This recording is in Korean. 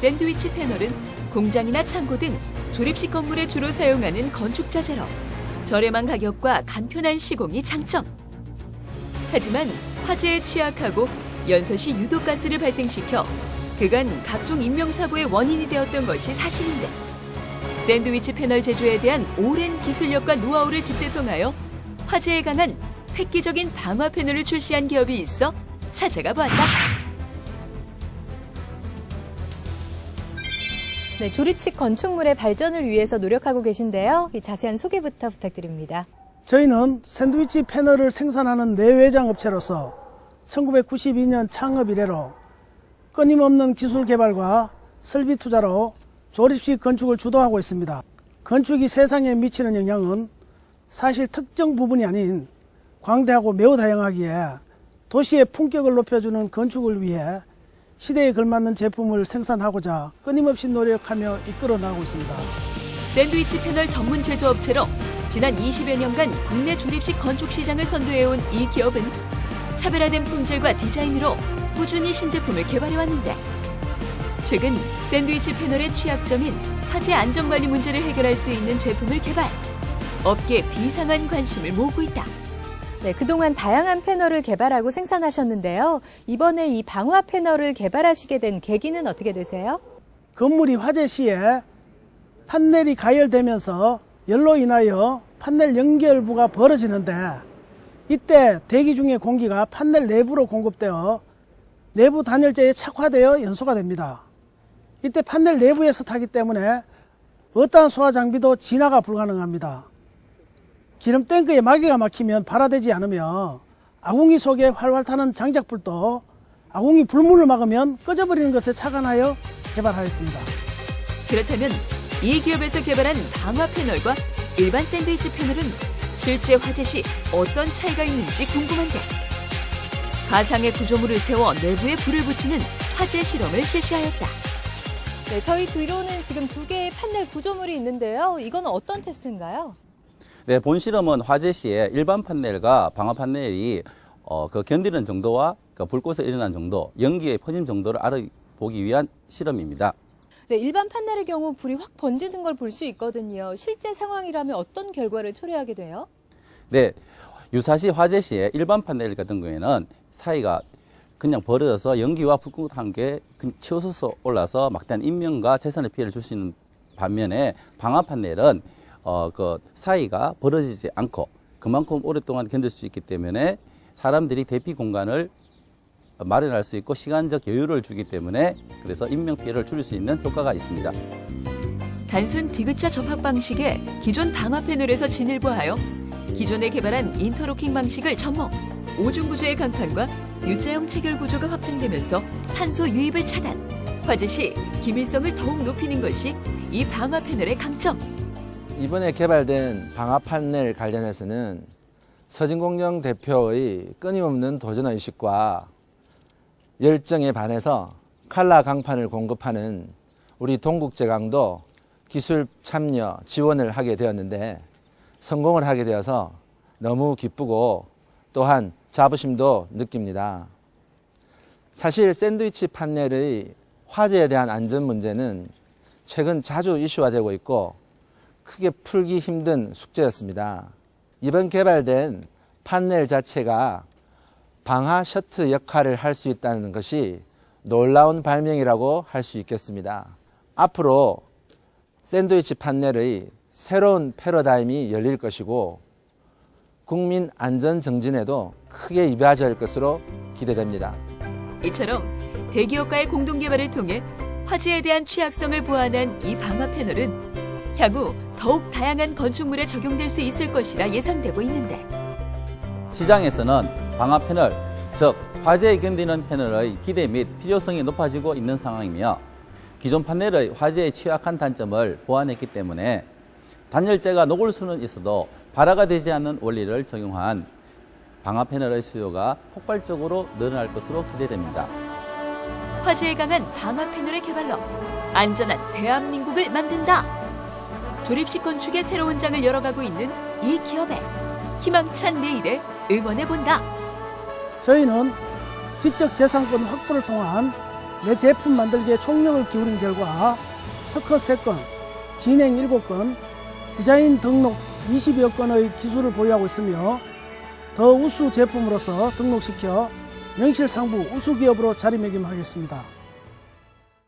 샌드위치 패널은 공장이나 창고 등 조립식 건물에 주로 사용하는 건축 자재로 저렴한 가격과 간편한 시공이 장점. 하지만 화재에 취약하고 연소시 유독가스를 발생시켜 그간 각종 인명사고의 원인이 되었던 것이 사실인데 샌드위치 패널 제조에 대한 오랜 기술력과 노하우를 집대성하여 화재에 강한 획기적인 방화 패널을 출시한 기업이 있어 찾아가 보았다. 네, 조립식 건축물의 발전을 위해서 노력하고 계신데요. 이 자세한 소개부터 부탁드립니다. 저희는 샌드위치 패널을 생산하는 내외장 업체로서 1992년 창업 이래로 끊임없는 기술 개발과 설비 투자로 조립식 건축을 주도하고 있습니다. 건축이 세상에 미치는 영향은 사실 특정 부분이 아닌 광대하고 매우 다양하기에 도시의 품격을 높여주는 건축을 위해 시대에 걸맞는 제품을 생산하고자 끊임없이 노력하며 이끌어 나가고 있습니다. 샌드위치 패널 전문 제조업체로 지난 20여 년간 국내 조립식 건축 시장을 선도해온 이 기업은 차별화된 품질과 디자인으로 꾸준히 신제품을 개발해왔는데 최근 샌드위치 패널의 취약점인 화재 안전관리 문제를 해결할 수 있는 제품을 개발 업계 비상한 관심을 모으고 있다. 네, 그동안 다양한 패널을 개발하고 생산하셨는데요. 이번에 이 방화 패널을 개발하시게 된 계기는 어떻게 되세요? 건물이 화재 시에 판넬이 가열되면서 열로 인하여 판넬 연결부가 벌어지는데 이때 대기 중의 공기가 판넬 내부로 공급되어 내부 단열재에 착화되어 연소가 됩니다. 이때 판넬 내부에서 타기 때문에 어떠한 소화 장비도 진화가 불가능합니다. 기름 탱크에 마개가 막히면 발화되지 않으며 아궁이 속에 활활 타는 장작불도 아궁이 불문을 막으면 꺼져버리는 것에 착안하여 개발하였습니다. 그렇다면 이 기업에서 개발한 방화 패널과 일반 샌드위치 패널은 실제 화재 시 어떤 차이가 있는지 궁금한데 가상의 구조물을 세워 내부에 불을 붙이는 화재 실험을 실시하였다. 네, 저희 뒤로는 지금 두 개의 판넬 구조물이 있는데요. 이건 어떤 테스트인가요? 네, 본 실험은 화재 시에 일반 판넬과 방화 판넬이 어, 그 견디는 정도와 그 불꽃에 일어난 정도, 연기의 퍼짐 정도를 알아보기 위한 실험입니다. 네, 일반 판넬의 경우 불이 확 번지는 걸 볼 수 있거든요. 실제 상황이라면 어떤 결과를 초래하게 돼요? 네, 유사시 화재 시에 일반 판넬 같은 경우에는 사이가 그냥 벌어져서 연기와 불꽃 그 치솟아서 올라서 막대한 인명과 재산의 피해를 줄 수 있는 반면에 방화 판넬은 어, 그 사이가 벌어지지 않고 그만큼 오랫동안 견딜 수 있기 때문에 사람들이 대피 공간을 마련할 수 있고 시간적 여유를 주기 때문에 그래서 인명 피해를 줄일 수 있는 효과가 있습니다. 단순 디귿자 접합 방식의 기존 방화 패널에서 진일보하여 기존에 개발한 인터로킹 방식을 접목, 오중 구조의 강판과 U자형 체결 구조가 확장되면서 산소 유입을 차단, 화재 시 기밀성을 더욱 높이는 것이 이 방화 패널의 강점. 이번에 개발된 방화 판넬 관련해서는 서진공영 대표의 끊임없는 도전의식과 열정에 반해서 칼라 강판을 공급하는 우리 동국제강도 기술 참여 지원을 하게 되었는데 성공을 하게 되어서 너무 기쁘고 또한 자부심도 느낍니다. 사실 샌드위치 판넬의 화재에 대한 안전 문제는 최근 자주 이슈화되고 있고 크게 풀기 힘든 숙제였습니다. 이번 개발된 판넬 자체가 방화 셔트 역할을 할 수 있다는 것이 놀라운 발명이라고 할 수 있겠습니다. 앞으로 샌드위치 판넬의 새로운 패러다임이 열릴 것이고 국민 안전 정진에도 크게 이바지할 것으로 기대됩니다. 이처럼 대기업과의 공동 개발을 통해 화재에 대한 취약성을 보완한 이 방화 패널은 향후 더욱 다양한 건축물에 적용될 수 있을 것이라 예상되고 있는데 시장에서는 방화 패널, 즉 화재에 견디는 패널의 기대 및 필요성이 높아지고 있는 상황이며 기존 판넬의 화재에 취약한 단점을 보완했기 때문에 단열재가 녹을 수는 있어도 발화가 되지 않는 원리를 적용한 방화 패널의 수요가 폭발적으로 늘어날 것으로 기대됩니다. 화재에 강한 방화 패널의 개발로 안전한 대한민국을 만든다. 조립식 건축의 새로운 장을 열어가고 있는 이 기업의 희망찬 내일에 응원해 본다. 저희는 지적 재산권 확보를 통한 내 제품 만들기에 총력을 기울인 결과 특허 3건, 진행 7건, 디자인 등록 20여 건의 기술을 보유하고 있으며 더 우수 제품으로서 등록시켜 명실상부 우수 기업으로 자리매김하겠습니다.